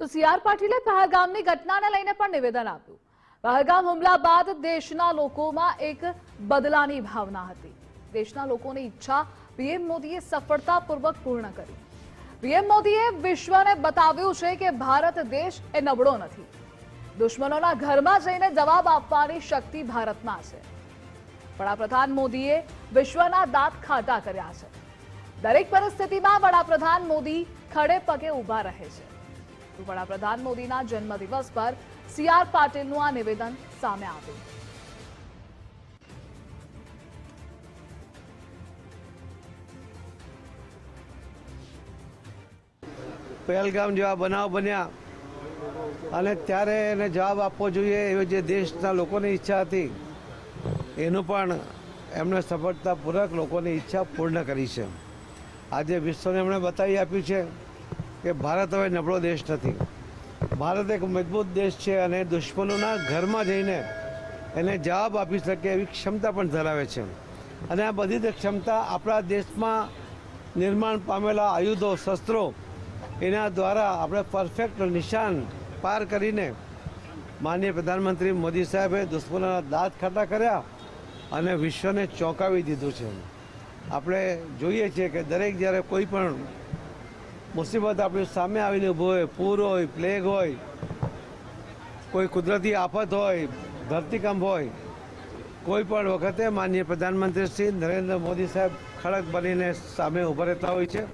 તો સીઆર પાટીલે પહલગામની ઘટનાને લઈને પણ નિવેદન આપ્યું. પહલગામ હુમલા બાદ દેશના લોકોમાં એક બદલાની ભાવના હતી. દેશના લોકોની ઈચ્છા પીએમ મોદીએ સફળતાપૂર્વક પૂર્ણ કરી. પીએમ મોદીએ વિશ્વને બતાવ્યું છે કે ભારત દેશ એ નબળો નથી. દુશ્મનોના ઘરમાં જઈને જવાબ આપવાની શક્તિ ભારતમાં છે. વડાપ્રધાન મોદીએ વિશ્વના દાંત ખાટા કર્યા છે. દરેક પરિસ્થિતિમાં વડાપ્રધાન મોદી ખડે પગે ઊભા રહે છે. વડાપ્રધાન મોદીના જન્મદિવસ પર સીઆર પાટીલનું આ નિવેદન સામે આવ્યું. પહેલગામ જેવા બનાવ બન્યા અને ત્યારે એને જવાબ આપવો જોઈએ એવી જે દેશના લોકોની ઈચ્છા હતી, એનું પણ એમણે સફળતાપૂર્વક લોકોની ઈચ્છા પૂર્ણ કરી છે. આજે વિશ્વને એમણે બતાવી આપ્યું છે કે ભારત હવે નબળો દેશ નથી. ભારત એક મજબૂત દેશ છે અને દુશ્મનોના ઘરમાં જઈને એને જવાબ આપી શકે એવી ક્ષમતા પણ ધરાવે છે. અને આ બધી જ ક્ષમતા આપણા દેશમાં નિર્માણ પામેલા આયુધો, શસ્ત્રો એના દ્વારા આપણે પરફેક્ટ નિશાન પાર કરીને માનનીય પ્રધાનમંત્રી મોદી સાહેબે દુશ્મનોના દાંત ખાટા કર્યા અને વિશ્વને ચોંકાવી દીધું છે. આપણે જોઈએ છીએ કે દરેક જ્યારે કોઈ પણ મુસીબત આપણી સામે આવીને ઊભો હોય, પૂર હોય પ્લેગ હોય, કોઈ કુદરતી આફત હોય, ધરતીકંપ હોય, કોઈ પણ વખતે માનનીય પ્રધાનમંત્રી શ્રી નરેન્દ્ર મોદી સાહેબ ખડક બનીને સામે ઊભા રહેતા હોય છે.